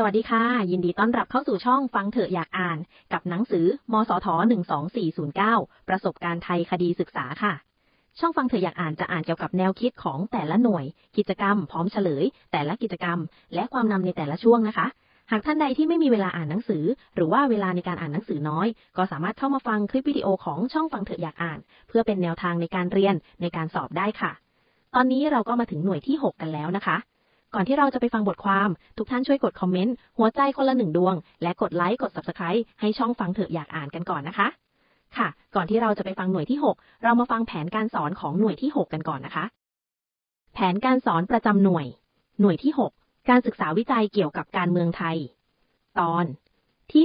สวัสดีค่ะ ยินดีต้อนรับเข้าสู่ช่องฟังเถอะอยากอ่าน กับหนังสือ มสท 12409 ประสบการณ์ไทยคดีศึกษาค่ะ ช่องฟังเถอะอยากอ่านจะอ่านเกี่ยวกับแนวคิดของแต่ละหน่วย กิจกรรม พร้อมเฉลย แต่ละกิจกรรม และความนำในแต่ละช่วงนะคะ หากท่านใดที่ไม่มีเวลาอ่านหนังสือ หรือว่าเวลาในการอ่านหนังสือน้อย ก็สามารถเข้ามาฟังคลิปวิดีโอของช่องฟังเถอะอยากอ่าน เพื่อเป็นแนวทางในการเรียนในการสอบได้ค่ะ ตอนนี้เราก็มาถึงหน่วยที่ 6 กันแล้วนะคะ ก่อนที่เราจะไปฟังบทความ ทุกท่านช่วยกดคอมเมนต์ หัวใจคนละหนึ่งดวง และกดไลค์กด Subscribe ให้ช่องฟังเถอะอยากอ่านกันก่อนนะคะ ค่ะ ก่อนที่เราจะไปฟังหน่วยที่ 6 เรามาฟังแผนการสอนของหน่วยที่ 6 กันก่อนนะคะ แผนการสอนประจำหน่วย หน่วยที่ 6 การศึกษาวิจัยเกี่ยวกับการเมืองไทย ตอน ที่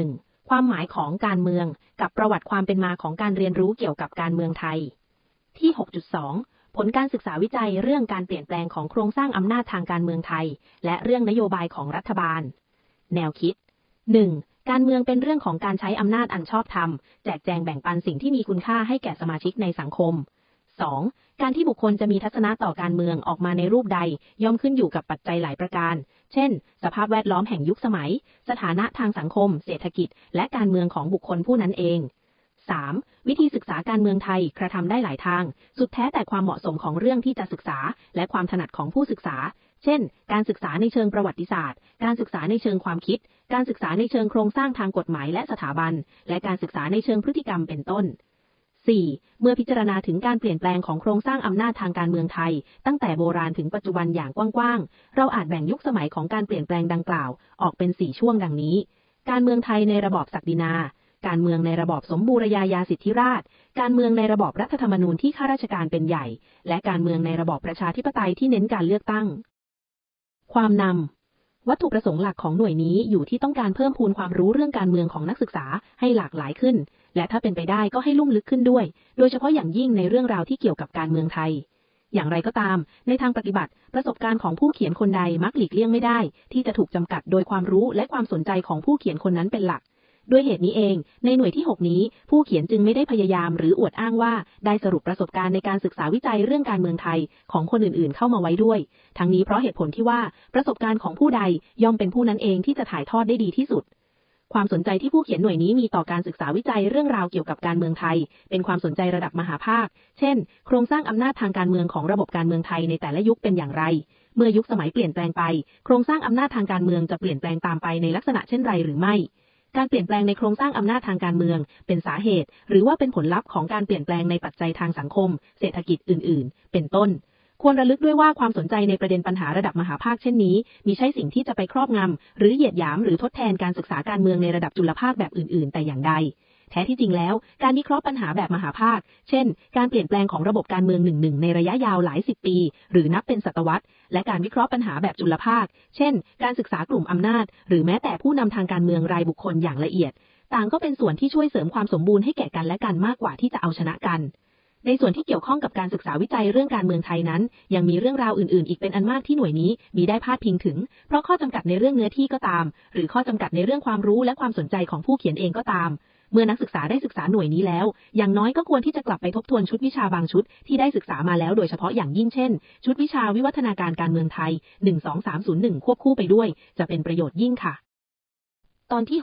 6.1 ความหมายของการเมือง กับประวัติความเป็นมาของการเรียนรู้เกี่ยวกับการเมืองไทย ที่ 6.2 ผลการศึกษาวิจัยเรื่องการเปลี่ยนแปลงของโครงสร้างอำนาจทางการเมืองไทย และเรื่องนโยบายของรัฐบาล แนวคิด 1. การเมืองเป็นเรื่องของการใช้อำนาจอันชอบธรรม แจกแจงแบ่งปันสิ่งที่มีคุณค่าให้แก่สมาชิกในสังคม 2. การที่บุคคลจะมีทัศนะต่อการเมืองออกมาในรูปใด ย่อมขึ้นอยู่กับปัจจัยหลายประการ เช่น สภาพแวดล้อมแห่งยุคสมัย สถานะทางสังคม เศรษฐกิจ และการเมืองของบุคคลผู้นั้นเอง 3. วิธีศึกษาการเมืองไทยกระทำได้หลายทาง สุดแท้แต่ความเหมาะสมของเรื่องที่จะศึกษา และความถนัดของผู้ศึกษา เช่น การศึกษาในเชิงประวัติศาสตร์ การศึกษาในเชิงความคิด การศึกษาในเชิงโครงสร้างทางกฎหมายและสถาบัน และการศึกษาในเชิงพฤติกรรมเป็นต้น 4. เมื่อพิจารณาถึงการเปลี่ยนแปลงของโครงสร้างอำนาจทางการเมืองไทย ตั้งแต่โบราณถึงปัจจุบันอย่างกว้างๆ เราอาจแบ่งยุคสมัยของการเปลี่ยนแปลงดังกล่าว ออกเป็น 4 ช่วงดังนี้ การเมืองไทยในระบอบศักดินา การเมืองในระบอบสมบูรณาญาสิทธิราช การเมืองในระบอบรัฐธรรมนูญที่ข้าราชการเป็นใหญ่ และการเมืองในระบอบประชาธิปไตยที่เน้นการเลือกตั้ง ความนำวัตถุประสงค์หลักของหน่วยนี้อยู่ที่ต้องการเพิ่มพูนความรู้เรื่องการเมืองของนักศึกษาให้หลากหลายขึ้น และถ้าเป็นไปได้ก็ให้ลุ่มลึกขึ้นด้วย โดยเฉพาะอย่างยิ่งในเรื่องราวที่เกี่ยวกับการเมืองไทย อย่างไรก็ตาม ในทางปฏิบัติ ประสบการณ์ของผู้เขียนคนใดมักหลีกเลี่ยงไม่ได้ ที่จะถูกจำกัดโดยความรู้และความสนใจของผู้เขียนคนนั้นเป็นหลัก ด้วยเหตุนี้เอง ในหน่วยที่ 6 นี้ ผู้เขียนจึงไม่ได้พยายามหรืออวดอ้างว่า ได้สรุปประสบการณ์ในการศึกษาวิจัยเรื่องการเมืองไทยของคนอื่นๆ เข้ามาไว้ด้วย ทั้งนี้เพราะเหตุผลที่ว่าประสบการณ์ของผู้ใดย่อมเป็นผู้นั้นเองที่จะถ่ายทอดได้ดีที่สุดความสนใจที่ผู้เขียนหน่วยนี้มีต่อการศึกษาวิจัยเรื่องราวเกี่ยวกับการเมืองไทย เป็นความสนใจระดับมหาภาค เช่น โครงสร้างอำนาจทางการเมืองของระบบการเมืองไทยในแต่ละยุคเป็นอย่างไร เมื่อยุคสมัยเปลี่ยนแปลงไป โครงสร้างอำนาจทางการเมืองจะเปลี่ยนแปลงตามไปในลักษณะเช่นไรหรือไม่ การเปลี่ยนแปลงในโครงสร้างอำนาจทางการเมือง เป็นสาเหตุ หรือว่าเป็นผลลัพธ์ของการเปลี่ยนแปลงในปัจจัยทางสังคม เศรษฐกิจอื่น ๆ เป็นต้นควรระลึกด้วยว่าความสนใจในประเด็นปัญหาระดับมหาภาคเช่นนี้มีใช่สิ่งที่จะไปครอบงำ หรือเหยียดหยามหรือทดแทนการศึกษาการเมืองในระดับจุลภาคแบบอื่น ๆ แต่อย่างใด แท้ที่จริงแล้ว การวิเคราะห์ปัญหาแบบมหาภาค เช่น การเปลี่ยนแปลงของระบบการเมืองหนึ่งๆในระยะยาวหลายสิบปี หรือนับเป็นศตวรรษ และการวิเคราะห์ปัญหาแบบจุลภาค เช่น การศึกษากลุ่มอำนาจ หรือแม้แต่ผู้นำทางการเมืองรายบุคคลอย่างละเอียด ต่างก็เป็นส่วนที่ช่วยเสริมความสมบูรณ์ให้แก่กันและกันมากกว่าที่จะเอาชนะกันในส่วนที่เกี่ยวข้องกับการศึกษาวิจัยเรื่องการเมืองไทยนั้น ยังมีเรื่องราวอื่นๆ อีกเป็นอันมากที่หน่วยนี้มีได้พาดพิงถึง เพราะข้อจำกัดในเรื่องเนื้อที่ก็ตาม หรือข้อจำกัดในเรื่องความรู้และความสนใจของผู้เขียนเองก็ตาม มื่อนักศึกษาได้ศึกษาหน่วยนี้แล้ว อย่างน้อยก็ควรที่จะกลับไปทบทวนชุดวิชาบางชุดที่ได้ศึกษามาแล้วโดยเฉพาะอย่างยิ่งเช่น ชุดวิชาวิวัฒนาการการเมืองไทย 12301 ควบคู่ไปด้วย จะเป็นประโยชน์ยิ่งค่ะ ตอนที่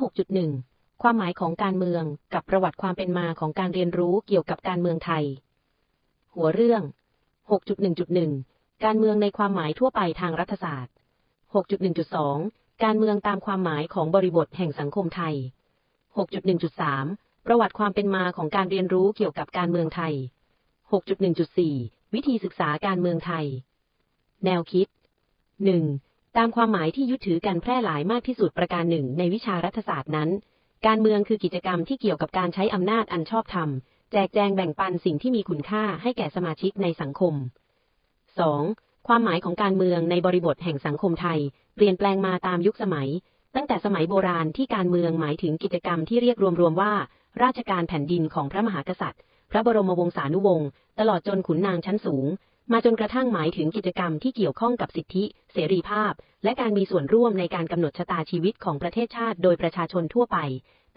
6.1 ความหมายของการเมืองกับประวัติความเป็นมาของการเรียนรู้เกี่ยวกับการเมืองไทย หัวเรื่อง 6.1.1 การเมืองในความหมายทั่วไปทางรัฐศาสตร์ 6.1.2 การเมืองตามความหมายของบริบทแห่งสังคมไทย 6.1.3 ประวัติความเป็นมาของการเรียนรู้เกี่ยวกับการเมืองไทย 6.1.4 วิธีศึกษาการเมืองไทย แนวคิด 1. ตามความหมายที่ยึดถือกันแพร่หลายมากที่สุดประการหนึ่งในวิชารัฐศาสตร์นั้น การเมืองคือกิจกรรมที่เกี่ยวกับการใช้อำนาจอันชอบธรรม แจกแจงแบ่งปันสิ่งที่มีคุณค่าให้แก่สมาชิกในสังคม 2. ความหมายของการเมืองในบริบทแห่งสังคมไทย เปลี่ยนแปลงมาตามยุคสมัย ตั้งแต่สมัยโบราณที่การเมืองหมายถึงกิจกรรมที่เรียกรวมๆว่า ราชการแผ่นดินของพระมหากษัตริย์ พระบรมวงศานุวงศ์ตลอดจนขุนนางชั้นสูง มาจนกระทั่งหมายถึงกิจกรรมที่เกี่ยวข้องกับสิทธิ เสรีภาพ และการมีส่วนร่วมในการกำหนดชะตาชีวิตของประเทศชาติ โดยประชาชนทั่วไป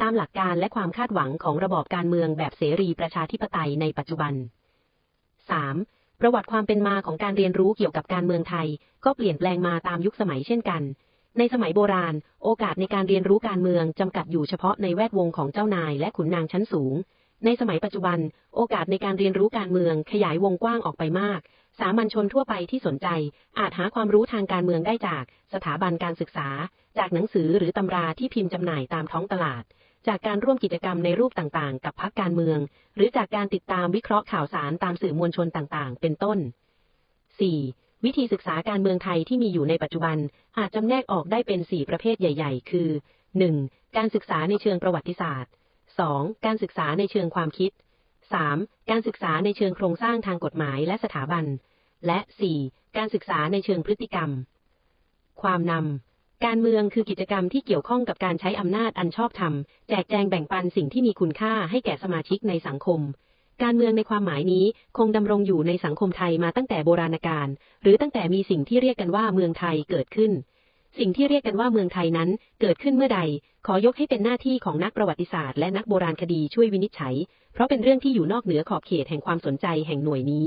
ตามหลักการและความคาดหวังของระบอบการเมืองแบบเสรีประชาธิปไตยในปัจจุบัน 3. ประวัติความเป็นมาของการเรียนรู้เกี่ยวกับการเมืองไทย ก็เปลี่ยนแปลงมาตามยุคสมัยเช่นกัน ในสมัยโบราณ โอกาสในการเรียนรู้การเมืองจำกัดอยู่เฉพาะในแวดวงของเจ้านายและขุนนางชั้นสูง ในสมัยปัจจุบัน โอกาสในการเรียนรู้การเมืองขยายวงกว้างออกไปมาก สามัญชนทั่วไปที่สนใจ อาจหาความรู้ทางการเมืองได้จากสถาบันการศึกษา จากหนังสือหรือตำราที่พิมพ์จำหน่ายตามท้องตลาด จากการร่วมกิจกรรมในรูปต่างๆ กับพรรคการเมือง หรือจากการติดตามวิเคราะห์ข่าวสารตามสื่อมวลชนต่างๆ เป็นต้น 4. วิธีศึกษาการเมืองไทยที่มีอยู่ในปัจจุบัน อาจจำแนกออกได้เป็น 4 ประเภทใหญ่ ๆ คือ 1. การศึกษาในเชิงประวัติศาสตร์ 2. การศึกษาในเชิงความคิด 3. การศึกษาในเชิงโครงสร้างทางกฎหมายและสถาบัน และ 4. การศึกษาในเชิงพฤติกรรม ความนำ การเมืองคือกิจกรรมที่เกี่ยวข้องกับการใช้อำนาจอันชอบธรรม แจกแจงแบ่งปันสิ่งที่มีคุณค่าให้แก่สมาชิกในสังคม การเมืองในความหมายนี้คงดำรงอยู่ในสังคมไทยมาตั้งแต่โบราณกาลหรือตั้งแต่มีสิ่งที่เรียกกันว่าเมืองไทยเกิดขึ้น สิ่งที่เรียกกันว่าเมืองไทยนั้นเกิดขึ้นเมื่อใด ขอยกให้เป็นหน้าที่ของนักประวัติศาสตร์และนักโบราณคดีช่วยวินิจฉัย เพราะเป็นเรื่องที่อยู่นอกเหนือขอบเขตแห่งความสนใจแห่งหน่วยนี้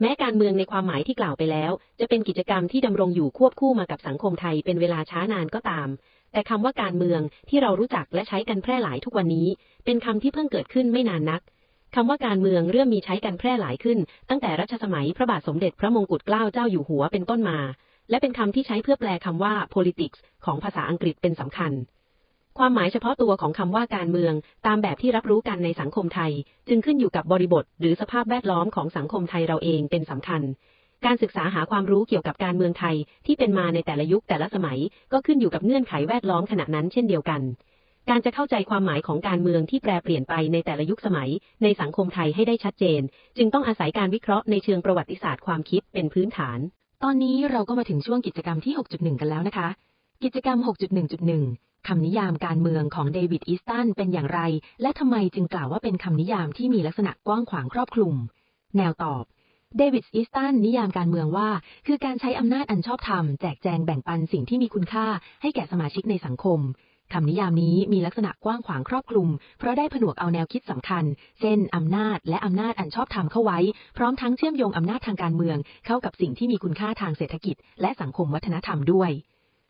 แม้การเมืองในความหมายที่กล่าวไปแล้ว จะเป็นกิจกรรมที่ดำรงอยู่ควบคู่มากับสังคมไทยเป็นเวลาช้านานก็ตาม แต่คำว่าการเมืองที่เรารู้จักและใช้กันแพร่หลายทุกวันนี้ เป็นคำที่เพิ่งเกิดขึ้นไม่นานนัก คำว่าการเมืองเริ่มมีใช้กันแพร่หลายขึ้น ตั้งแต่รัชสมัยพระบาทสมเด็จพระมงกุฎเกล้าเจ้าอยู่หัวเป็นต้นมา และเป็นคำที่ใช้เพื่อแปลคำว่า politics ของภาษาอังกฤษเป็นสำคัญ ความหมายเฉพาะตัวของคำว่าการเมือง ตามแบบที่รับรู้กันในสังคมไทย จึงขึ้นอยู่กับบริบท หรือสภาพแวดล้อมของสังคมไทยเราเองเป็นสำคัญการศึกษาหาความรู้เกี่ยวกับการเมืองไทยที่เป็นมาในแต่ละยุคแต่ละสมัย ก็ขึ้นอยู่กับเงื่อนไขแวดล้อมขณะนั้นเช่นเดียวกัน การจะเข้าใจความหมายของการเมืองที่แปรเปลี่ยนไปในแต่ละยุคสมัย ในสังคมไทยให้ได้ชัดเจน จึงต้องอาศัยการวิเคราะห์ในเชิงประวัติศาสตร์ความคิดเป็นพื้นฐาน ตอนนี้เราก็มาถึงช่วงกิจกรรมที่ 6.1 กันแล้วนะคะ กิจกรรม 6.1.1 คำนิยามการเมืองของเดวิดอีสตันเป็นอย่างไร และทำไมจึงกล่าวว่าเป็นคำนิยามที่มีลักษณะกว้างขวางครอบคลุม แนวตอบเดวิดอีสตันนิยามการเมืองว่า คือการใช้อำนาจอันชอบธรรม แจกแจงแบ่งปันสิ่งที่มีคุณค่าให้แก่สมาชิกในสังคม คำนิยามนี้มีลักษณะกว้างขวางครอบคลุม เพราะได้ผนวกเอาแนวคิดสำคัญ เช่นอำนาจ และอำนาจอันชอบธรรมเข้าไว้ พร้อมทั้งเชื่อมโยงอำนาจทางการเมือง เข้ากับสิ่งที่มีคุณค่าทางเศรษฐกิจ และสังคมวัฒนธรรมด้วย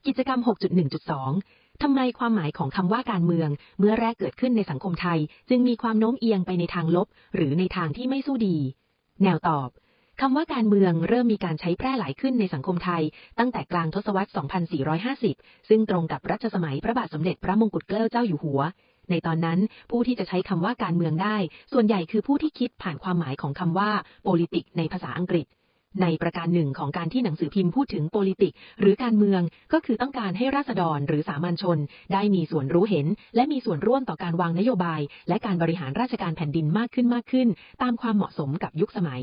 กิจกรรม 6.1.2 ทำไมความหมายของคำว่าการเมือง เมื่อแรกเกิดขึ้นในสังคมไทย จึงมีความโน้มเอียงไปในทางลบ หรือในทางที่ไม่สู้ดี แนวตอบ คำว่าการเมืองเริ่มมีการใช้แพร่หลายขึ้นในสังคมไทย ตั้งแต่กลางทศวรรษ 2450 ซึ่งตรงกับรัชสมัยพระบาทสมเด็จพระมงกุฎเกล้าเจ้าอยู่หัว ในตอนนั้นผู้ที่จะใช้คำว่าการเมืองได้ ส่วนใหญ่คือผู้ที่คิดผ่านความหมายของคำว่า politics ในภาษาอังกฤษ ในประการหนึ่งของการที่หนังสือพิมพ์พูดถึง politics หรือการเมือง ก็คือต้องการให้ราษฎรหรือสามัญชน ได้มีส่วนรู้เห็น และมีส่วนร่วมต่อการวางนโยบาย และการบริหารราชการแผ่นดินมากขึ้นมากขึ้น ตามความเหมาะสมกับยุคสมัย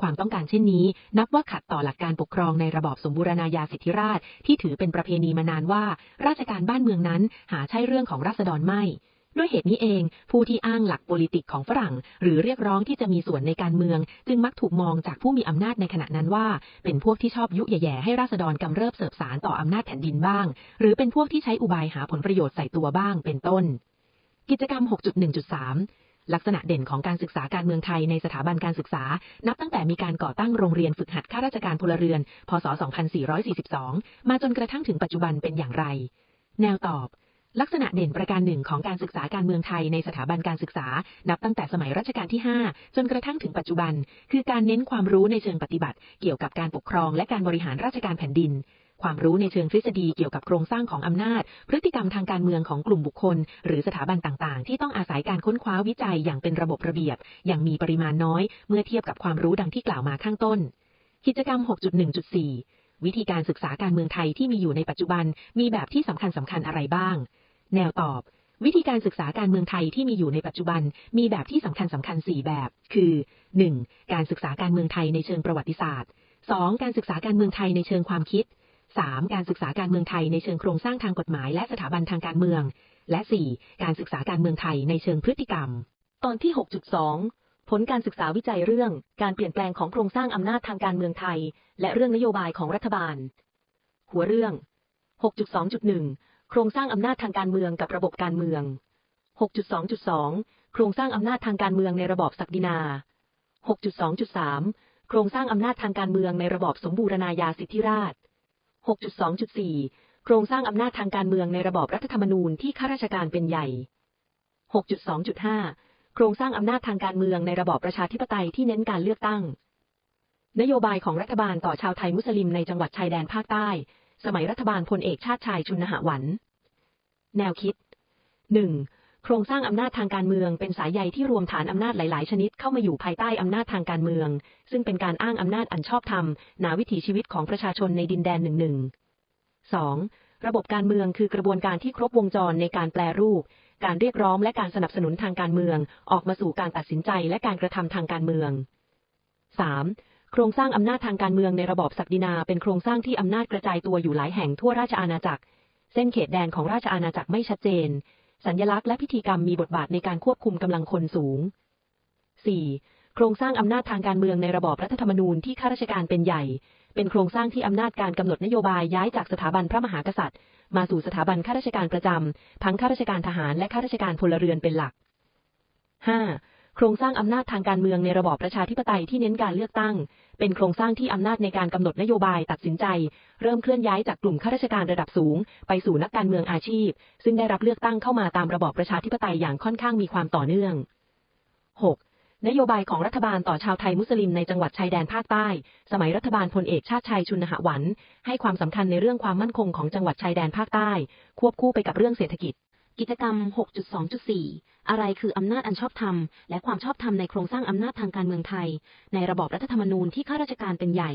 ความต้องการเช่นนี้ นับว่าขัดต่อหลักการปกครองในระบอบสมบูรณาญาสิทธิราชที่ถือเป็นประเพณีมานานว่า ราชการบ้านเมืองนั้นหาใช่เรื่องของราษฎรไม่ด้วยเหตุนี้เอง ผู้ที่อ้างหลักโปลิติกของฝรั่ง หรือเรียกร้องที่จะมีส่วนในการเมือง จึงมักถูกมองจากผู้มีอำนาจในขณะนั้นว่า เป็นพวกที่ชอบยุแย่ๆให้ราษฎรกำเริบเสบสารต่ออำนาจแผ่นดินบ้าง หรือเป็นพวกที่ใช้อุบายหาผลประโยชน์ใส่ตัวบ้างเป็นต้น กิจกรรม 6.1.3 ลักษณะเด่นของการศึกษาการเมืองไทยในสถาบันการศึกษา นับตั้งแต่มีการก่อตั้งโรงเรียนฝึกหัดข้าราชการพลเรือน พศ 2442 มาจนกระทั่งถึงปัจจุบันเป็นอย่างไร แนวตอบ ลักษณะเด่นประการหนึ่งของการศึกษาการเมืองไทยในสถาบันการศึกษา นับตั้งแต่สมัยรัชกาลที่ 5 จนกระทั่งถึงปัจจุบัน คือการเน้นความรู้ในเชิงปฏิบัติ เกี่ยวกับการปกครองและการบริหารราชการแผ่นดิน ความรู้ในเชิงทฤษฎีเกี่ยวกับโครงสร้างของอำนาจ พฤติกรรมทางการเมืองของกลุ่มบุคคล หรือสถาบันต่างๆ ที่ต้องอาศัยการค้นคว้าวิจัยอย่างเป็นระบบระเบียบ อย่างมีปริมาณน้อย เมื่อเทียบกับความรู้ดังที่กล่าวมาข้างต้น กิจกรรม 6.1.4 วิธีการศึกษาการเมืองไทยที่มีอยู่ในปัจจุบัน มีแบบที่สำคัญสำคัญอะไรบ้าง แนวตอบวิธีการศึกษาการเมืองไทยที่มีอยู่ในปัจจุบันมีแบบที่สำคัญสำคัญ 4 แบบ คือ 1. การศึกษาการเมืองไทยในเชิงประวัติศาสตร์ 2. การศึกษาการเมืองไทยในเชิงความคิด 3. การศึกษาการเมืองไทยในเชิงโครงสร้างทางกฎหมายและสถาบันทางการเมือง และ 4. การศึกษาการเมืองไทยในเชิงพฤติกรรม ตอนที่ 6.2 ผลการศึกษาวิจัยเรื่อง การเปลี่ยนแปลงของโครงสร้างอำนาจทางการเมืองไทย และเรื่องนโยบายของรัฐบาล หัวเรื่อง 6.2.1 โครงสร้างอำนาจทางการเมืองกับระบบการเมือง 6.2.2 โครงสร้างอำนาจทางการเมืองในระบอบศักดินา 6.2.3 โครงสร้างอำนาจทางการเมืองในระบอบสมบูรณาญาสิทธิราช 6.2.4 โครงสร้างอำนาจทางการเมืองในระบอบรัฐธรรมนูญที่ข้าราชการเป็นใหญ่ 6.2.5 โครงสร้างอำนาจทางการเมืองในระบอบประชาธิปไตยที่เน้นการเลือกตั้ง นโยบายของรัฐบาลต่อชาวไทยมุสลิมในจังหวัดชายแดนภาคใต้ สมัยรัฐบาลพลเอกชาติชายชุนหหวัน แนวคิด 1. โครงสร้างอำนาจทางการเมืองเป็นสายใยที่รวมฐานอำนาจหลาย ๆ ชนิดเข้ามาอยู่ภายใต้อำนาจทางการเมือง ซึ่งเป็นการอ้างอำนาจอันชอบธรรมนาวิถีชีวิตของประชาชนในดินแดนหนึ่งหนึ่ง 2. ระบบการเมืองคือกระบวนการที่ครบวงจรในการแปลรูป การเรียกร้องและการสนับสนุนทางการเมือง ออกมาสู่การตัดสินใจและการกระทำทางการเมือง 3. โครงสร้างอำนาจทางการเมืองในระบอบศักดินา เป็นโครงสร้างที่อำนาจกระจายตัวอยู่หลายแห่งทั่วราชอาณาจักร เส้นเขตแดนของราชอาณาจักรไม่ชัดเจน สัญญลักษณ์และพิธีกรรมมีบทบาทในการควบคุมกำลังคนสูง 4. โครงสร้างอำนาจทางการเมืองในระบอบรัฐธรรมนูญที่ข้าราชการเป็นใหญ่ เป็นโครงสร้างที่อำนาจการกำหนดนโยบายย้ายจากสถาบันพระมหากษัตริย์ มาสู่สถาบันข้าราชการประจำทั้งข้าราชการทหารและข้าราชการพลเรือนเป็นหลัก 5. โครงสร้างอำนาจทางการเมืองในระบอบประชาธิปไตยที่เน้นการเลือกตั้ง เป็นโครงสร้างที่อำนาจในการกำหนดนโยบายตัดสินใจ เริ่มเคลื่อนย้ายจากกลุ่มข้าราชการระดับสูง ไปสู่นักการเมืองอาชีพ ซึ่งได้รับเลือกตั้งเข้ามาตามระบอบประชาธิปไตยอย่างค่อนข้างมีความต่อเนื่อง 6. นโยบายของรัฐบาลต่อชาวไทยมุสลิมในจังหวัดชายแดนภาคใต้ สมัยรัฐบาลพลเอกชาติชัยชุนหวัน ให้ความสำคัญในเรื่องความมั่นคงของจังหวัดชายแดนภาคใต้ ควบคู่ไปกับเรื่องเศรษฐกิจ กิจกรรม 6.2.4 อะไรคืออำนาจอันชอบธรรม และความชอบธรรมในโครงสร้างอำนาจทางการเมืองไทย ในระบอบรัฐธรรมนูญที่ข้าราชการเป็นใหญ่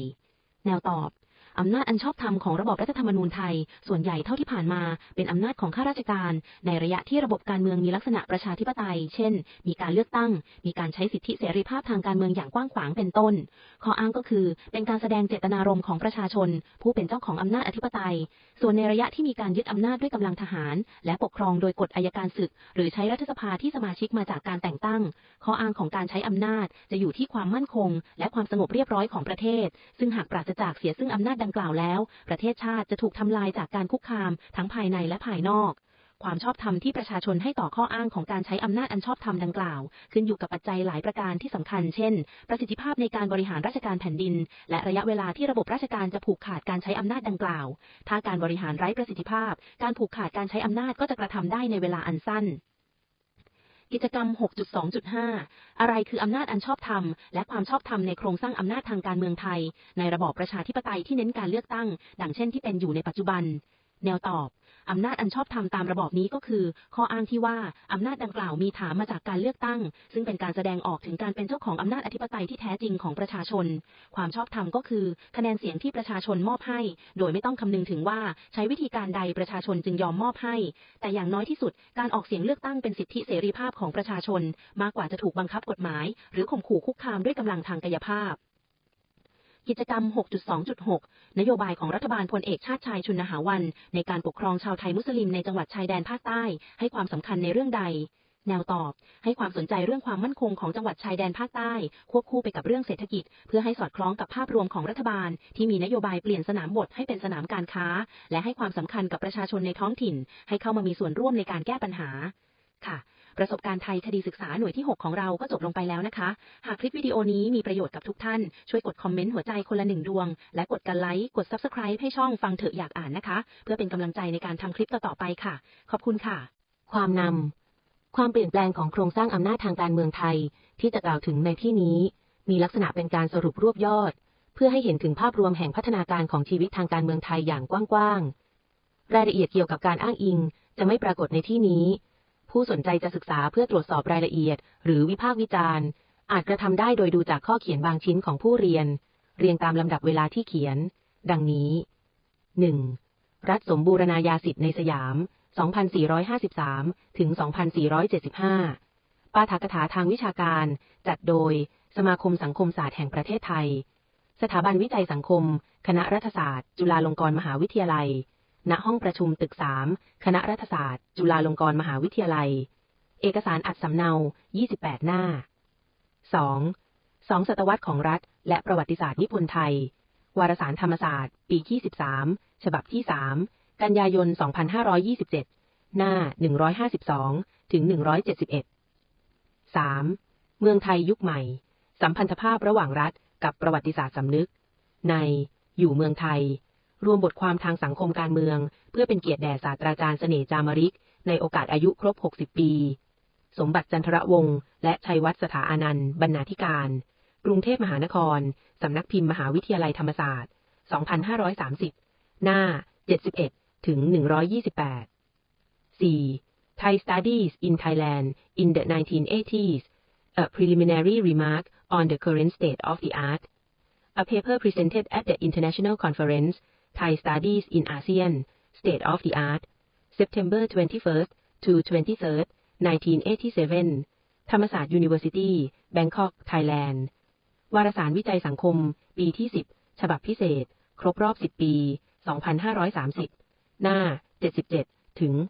แนวตอบ อำนาจอันชอบธรรมของระบบรัฐธรรมนูญไทย ส่วนใหญ่เท่าที่ผ่านมา เป็นอำนาจของข้าราชการ ในระยะที่ระบบการเมืองมีลักษณะประชาธิปไตย เช่น มีการเลือกตั้ง มีการใช้สิทธิเสรีภาพทางการเมืองอย่างกว้างขวางเป็นต้น ข้ออ้างก็คือ เป็นการแสดงเจตนารมณ์ของประชาชน ผู้เป็นเจ้าของอำนาจอธิปไตย ส่วนในระยะที่มีการยึดอำนาจด้วยกำลังทหาร และปกครองโดยกฎอายการศึก หรือใช้รัฐสภาที่สมาชิกมาจากการแต่งตั้ง ข้ออ้างของการใช้อำนาจจะอยู่ที่ความมั่นคง และความสงบเรียบร้อยของประเทศ ซึ่งหากปราศจากเสียซึ่งอำนาจดังกล่าวแล้ว ประเทศชาติจะถูกทำลายจากการคุกคามทั้งภายในและภายนอก ความชอบธรรมที่ประชาชนให้ต่อข้ออ้างของการใช้อำนาจอันชอบธรรมดังกล่าว ขึ้นอยู่กับปัจจัยหลายประการที่สำคัญ เช่น ประสิทธิภาพในการบริหารราชการแผ่นดิน และระยะเวลาที่ระบบราชการจะผูกขาดการใช้อำนาจดังกล่าว ถ้าการบริหารไร้ประสิทธิภาพ การผูกขาดการใช้อำนาจก็จะกระทำได้ในเวลาอันสั้น กิจกรรม 6.2.5 อะไรคืออำนาจอันชอบธรรม และความชอบธรรมในโครงสร้างอำนาจทางการเมืองไทย ในระบอบประชาธิปไตยที่เน้นการเลือกตั้ง ดังเช่นที่เป็นอยู่ในปัจจุบัน แนวตอบ อำนาจอันชอบธรรมตามระบอบนี้ก็คือ ข้ออ้างที่ว่าอำนาจดังกล่าวมีฐานมาจากการเลือกตั้ง ซึ่งเป็นการแสดงออกถึงการเป็นเจ้าของอำนาจอธิปไตยที่แท้จริงของประชาชน ความชอบธรรมก็คือ คะแนนเสียงที่ประชาชนมอบให้ โดยไม่ต้องคำนึงถึงว่าใช้วิธีการใดประชาชนจึงยอมมอบให้ แต่อย่างน้อยที่สุดการออกเสียงเลือกตั้งเป็นสิทธิเสรีภาพของประชาชน มากกว่าจะถูกบังคับกฎหมาย หรือข่มขู่คุกคามด้วยกำลังทางกายภาพ กิจกรรม 6.2.6 นโยบายของรัฐบาลพลเอกชาติชายชุนหาวัน ในการปกครองชาวไทยมุสลิมในจังหวัดชายแดนภาคใต้ ให้ความสำคัญในเรื่องใด แนวตอบ ให้ความสนใจเรื่องความมั่นคงของจังหวัดชายแดนภาคใต้ ควบคู่ไปกับเรื่องเศรษฐกิจ เพื่อให้สอดคล้องกับภาพรวมของรัฐบาล ที่มีนโยบายเปลี่ยนสนามบทให้เป็นสนามการค้า และให้ความสำคัญกับประชาชนในท้องถิ่น ให้เข้ามามีส่วนร่วมในการแก้ปัญหาค่ะ ประสบการณ์ไทยคดีศึกษาหน่วยที่ 6 ของเราก็จบลงไปแล้วนะคะ หากคลิปวิดีโอนี้มีประโยชน์กับทุกท่าน ช่วยกดคอมเมนต์หัวใจคนละหนึ่งดวง และกดกันไลค์กด Subscribe ให้ช่องฟังเถอะอยากอ่านนะคะ เพื่อเป็นกำลังใจในการทำคลิปต่อๆไปค่ะ ขอบคุณค่ะ ความนำความเปลี่ยนแปลงของโครงสร้างอำนาจทางการเมืองไทย ที่จะกล่าวถึงในที่นี้ มีลักษณะเป็นการสรุปรวบยอด เพื่อให้เห็นถึงภาพรวมแห่งพัฒนาการของชีวิตทางการเมืองไทยอย่างกว้างๆรายละเอียดเกี่ยวกับการอ้างอิง จะไม่ปรากฏในที่นี้ ผู้สนใจจะศึกษาเพื่อตรวจสอบรายละเอียด หรือวิพากษ์วิจารณ์ อาจกระทำได้โดยดูจากข้อเขียนบางชิ้นของผู้เรียน เรียงตามลำดับเวลาที่เขียน ดังนี้ 1. รัฐสมบูรณาญาสิทธิ์ในสยาม 2453 ถึง 2475 ปาฐกถาทางวิชาการ จัดโดย สมาคมสังคมศาสตร์แห่งประเทศไทย สถาบันวิจัยสังคม คณะรัฐศาสตร์ จุฬาลงกรณ์มหาวิทยาลัย ณห้องประชุมตึก3คณะรัฐศาสตร์ จุฬาลงกรณ์มหาวิทยาลัย เอกสารอัดสำเนา 28 หน้า 2. สองศตวรรษของรัฐ และประวัติศาสตร์นิพนธ์ไทย วารสารธรรมศาสตร์ ปีที่13ฉบับที่ 3 กันยายน 2527 หน้า 152 ถึง 171 3. เมืองไทยยุคใหม่ สัมพันธภาพระหว่างรัฐกับประวัติศาสตร์สำนึก ในอยู่เมืองไทย รวมบทความทางสังคมการเมือง เพื่อเป็นเกียรติแด่ศาสตราจารย์เสน่ห์จามริก ในโอกาสอายุครบ 60 ปี สมบัติจันทระวงศ์และชัยวัฒน์สถาอานันต์ บรรณาธิการ กรุงเทพมหานคร สำนักพิมพ์มหาวิทยาลัยธรรมศาสตร์ 2530 หน้า 71 ถึง 128 4. Thai Studies in Thailand in the 1980s A preliminary remark on the current state of the art a paper presented at the International Conference Thai Studies in ASEAN State of the Art September 21st to 23rd 1987 ธรรมศาสตร์ University Bangkok Thailand วารสารวิจัยสังคม ปีที่ 10 ฉบับพิเศษ ครบรอบ 10 ปี 2530 หน้า 77 ถึง 103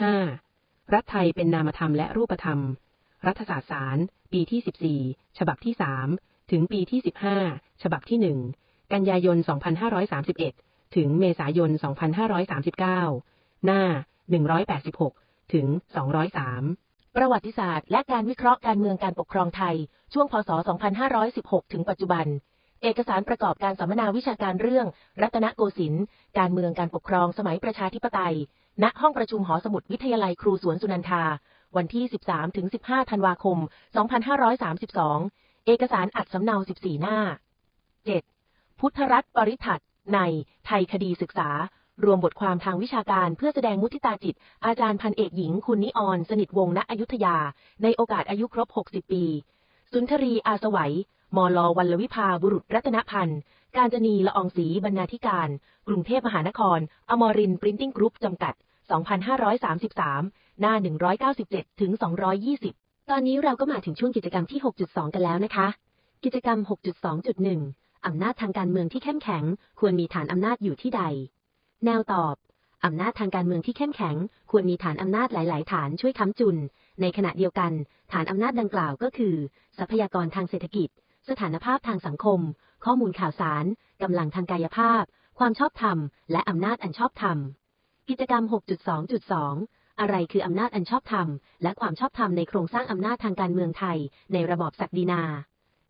5. รัฐไทยเป็นนามธรรมและรูปธรรม รัฐศาสตร์ศาลปีที่ 14 ฉบับที่ 3 ถึงปีที่ 15 ฉบับที่1 กันยายน 2531 ถึงเมษายน 2539 หน้า 186 ถึง 203 ประวัติศาสตร์และการวิเคราะห์การเมืองการปกครองไทย ช่วงพศ 2516 ถึงปัจจุบัน เอกสารประกอบการสัมมนาวิชาการเรื่อง รัตนโกสินทร์ การเมืองการปกครองสมัยประชาธิปไตย ณ ห้องประชุมหอสมุดวิทยาลัยครูสวนสุนันทา วันที่ 13-15 ธันวาคม 2532 เอกสารอัดสำเนา 14 หน้า 7. พุทธรัตน์ปริทัตในไทยคดีศึกษา รวมบทความทางวิชาการเพื่อแสดงมุทิตาจิต อาจารย์พันเอกหญิงคุณนิออน สนิทวงศ์ณอยุธยา ในโอกาสอายุครบ 60 ปี สุนทรีอาสวัยมลวัลวิภาบุรุษรัตนพันธ์การจนีละอองศรีบรรณาธิการ กรุงเทพมหานคร อมรินปรินติ้งกรุ๊ปจำกัด 2533 หน้า 197 ถึง 220 ตอนนี้เราก็มาถึงช่วงกิจกรรมที่ 6.2 กันแล้วนะคะ กิจกรรม 6.2.1 อำนาจทางการเมืองที่เข้มแข็ง ควรมีฐานอำนาจอยู่ที่ใด แนวตอบอำนาจทางการเมืองที่เข้มแข็ง ควรมีฐานอำนาจหลาย ๆ ฐานช่วยค้ำจุน ในขณะเดียวกัน ฐานอำนาจดังกล่าวก็คือ ทรัพยากรทางเศรษฐกิจ สถานภาพทางสังคม ข้อมูลข่าวสารกำลังทางกายภาพ ความชอบธรรม และอำนาจอันชอบธรรม กิจกรรม 6.2.2 อะไรคืออำนาจอันชอบธรรม และความชอบธรรมในโครงสร้างอำนาจทางการเมืองไทย ในระบอบศักดินา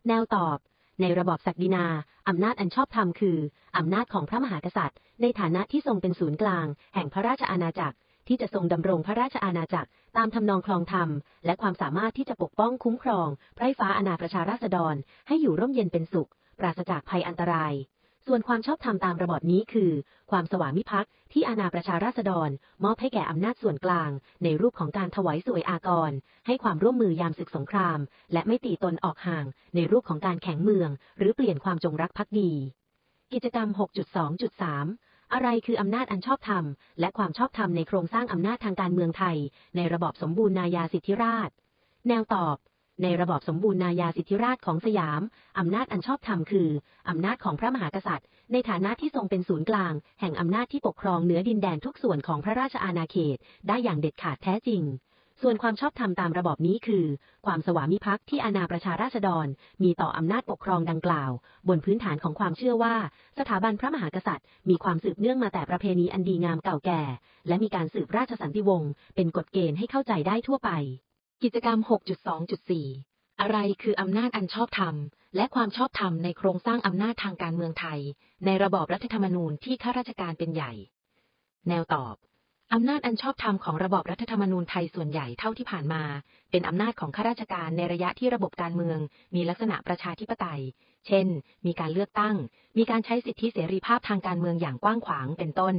แนวตอบ ในระบอบศักดินา อำนาจอันชอบธรรมคือ อำนาจของพระมหากษัตริย์ ในฐานะที่ทรงเป็นศูนย์กลาง แห่งพระราชอาณาจักร ที่จะทรงดำรงพระราชอาณาจักร ตามทำนองคลองธรรม และความสามารถที่จะปกป้องคุ้มครองไพร่ฟ้าอาณาประชาราษฎร ให้อยู่ร่มเย็นเป็นสุข ปราศจากภัยอันตราย ส่วนความชอบธรรมตามระบอบนี้คือ ความสวามิภักดิ์ที่อาณาประชาราษฎร มอบให้แก่อำนาจส่วนกลาง ในรูปของการถวายสวยอากร ให้ความร่วมมือยามศึกสงคราม และไม่ตีตนออกห่าง ในรูปของการแข่งเมือง หรือเปลี่ยนความจงรักภักดี กิจกรรม 6.2.3 อะไรคืออำนาจอันชอบธรรม และความชอบธรรมในโครงสร้างอำนาจทางการเมืองไทย ในระบอบสมบูรณาญาสิทธิราช แนวตอบ ในระบอบสมบูรณาญาสิทธิราชของสยาม อำนาจอันชอบธรรมคือ อำนาจของพระมหากษัตริย์ ในฐานะที่ทรงเป็นศูนย์กลาง แห่งอำนาจที่ปกครองเหนือดินแดนทุกส่วนของพระราชอาณาเขต ได้อย่างเด็ดขาดแท้จริง ส่วนความชอบธรรมตามระบอบนี้คือ ความสวามิภักดิ์ที่อาณาประชาราษฎร มีต่ออำนาจปกครองดังกล่าว บนพื้นฐานของความเชื่อว่า สถาบันพระมหากษัตริย์ มีความสืบเนื่องมาแต่ประเพณีอันดีงามเก่าแก่ และมีการสืบราชสันติวงศ์เป็นกฎเกณฑ์ให้เข้าใจได้ทั่วไป กิจกรรม 6.2.4 อะไรคืออำนาจอันชอบธรรม และความชอบธรรมในโครงสร้างอำนาจทางการเมืองไทย ในระบอบรัฐธรรมนูญที่ข้าราชการเป็นใหญ่ แนวตอบอำนาจอันชอบธรรมของระบอบรัฐธรรมนูญไทยส่วนใหญ่เท่าที่ผ่านมา เป็นอำนาจของข้าราชการในระยะที่ระบบการเมือง มีลักษณะประชาธิปไตย เช่น มีการเลือกตั้ง มีการใช้สิทธิเสรีภาพทางการเมืองอย่างกว้างขวางเป็นต้น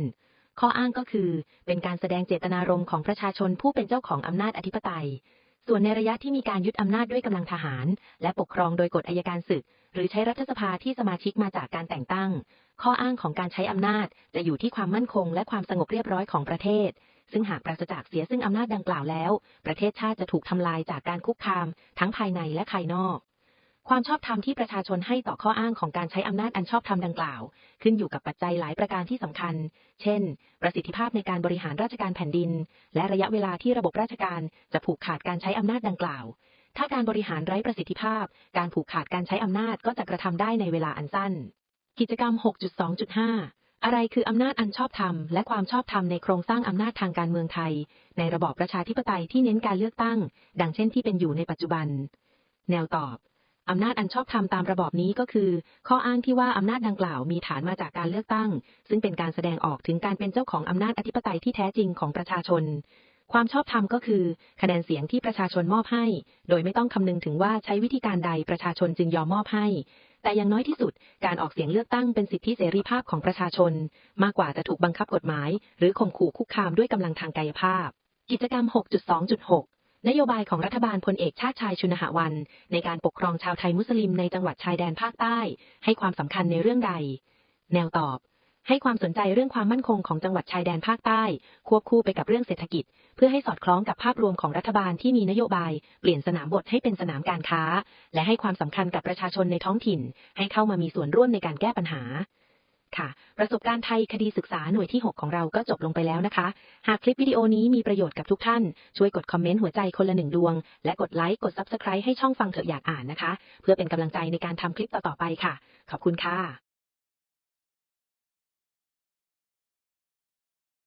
ข้ออ้างก็คือ เป็นการแสดงเจตนารมณ์ของประชาชนผู้เป็นเจ้าของอำนาจอธิปไตย ส่วนในระยะที่มีการยึดอำนาจด้วยกำลังทหาร และปกครองโดยกฎอายการศึก หรือใช้รัฐสภาที่สมาชิกมาจากการแต่งตั้ง ข้ออ้างของการใช้อำนาจจะอยู่ที่ความมั่นคงและความสงบเรียบร้อยของประเทศ ซึ่งหากปราศจากเสียซึ่งอำนาจดังกล่าวแล้ว ประเทศชาติจะถูกทำลายจากการคุกคาม ทั้งภายในและภายนอก ความชอบธรรมที่ประชาชนให้ต่อข้ออ้างของการใช้อำนาจอันชอบธรรมดังกล่าว ขึ้นอยู่กับปัจจัยหลายประการที่สำคัญ เช่น ประสิทธิภาพในการบริหารราชการแผ่นดิน และระยะเวลาที่ระบบราชการจะผูกขาดการใช้อำนาจดังกล่าว ถ้าการบริหารไร้ประสิทธิภาพ การผูกขาดการใช้อำนาจก็จะกระทำได้ในเวลาอันสั้น กิจกรรม 6.2.5 อะไรคืออำนาจอันชอบธรรมและความชอบธรรมในโครงสร้างอำนาจทางการเมืองไทย ในระบอบประชาธิปไตยที่เน้นการเลือกตั้ง ดังเช่นที่เป็นอยู่ในปัจจุบัน แนวตอบ อำนาจอันชอบธรรมตามระบอบนี้ก็คือ ข้ออ้างที่ว่าอำนาจดังกล่าวมีฐานมาจากการเลือกตั้ง ซึ่งเป็นการแสดงออกถึงการเป็นเจ้าของอำนาจอธิปไตยที่แท้จริงของประชาชน ความชอบธรรมก็คือ คะแนนเสียงที่ประชาชนมอบให้ โดยไม่ต้องคำนึงถึงว่าใช้วิธีการใดประชาชนจึงยอมมอบให้ แต่อย่างน้อยที่สุด การออกเสียงเลือกตั้งเป็นสิทธิเสรีภาพของประชาชน มากกว่าจะถูกบังคับกฎหมาย หรือข่มขู่คุกคามด้วยกำลังทางกายภาพ กิจกรรม 6.2.6 นโยบายของรัฐบาลพลเอกชาติชายชุนหวัน ในการปกครองชาวไทยมุสลิมในจังหวัดชายแดนภาคใต้ ให้ความสำคัญในเรื่องใด แนวตอบ ให้ความสนใจเรื่องความมั่นคงของจังหวัดชายแดนภาคใต้ ควบคู่ไปกับเรื่องเศรษฐกิจ เพื่อให้สอดคล้องกับภาพรวมของรัฐบาลที่มีนโยบาย เปลี่ยนสนามบทให้เป็นสนามการค้า และให้ความสำคัญกับประชาชนในท้องถิ่น ให้เข้ามามีส่วนร่วมในการแก้ปัญหา ค่ะ ประสบการณ์ไทยคดีศึกษาหน่วยที่ 6 ของเราก็จบลงไปแล้วนะคะ หากคลิปวิดีโอนี้มีประโยชน์กับทุกท่าน ช่วยกดคอมเมนต์หัวใจคนละหนึ่งดวง และกดไลค์กด Subscribe ให้ช่องฟังเถอะอยากอ่านนะคะ เพื่อเป็นกำลังใจในการทำคลิปต่อๆไปค่ะ ขอบคุณค่ะ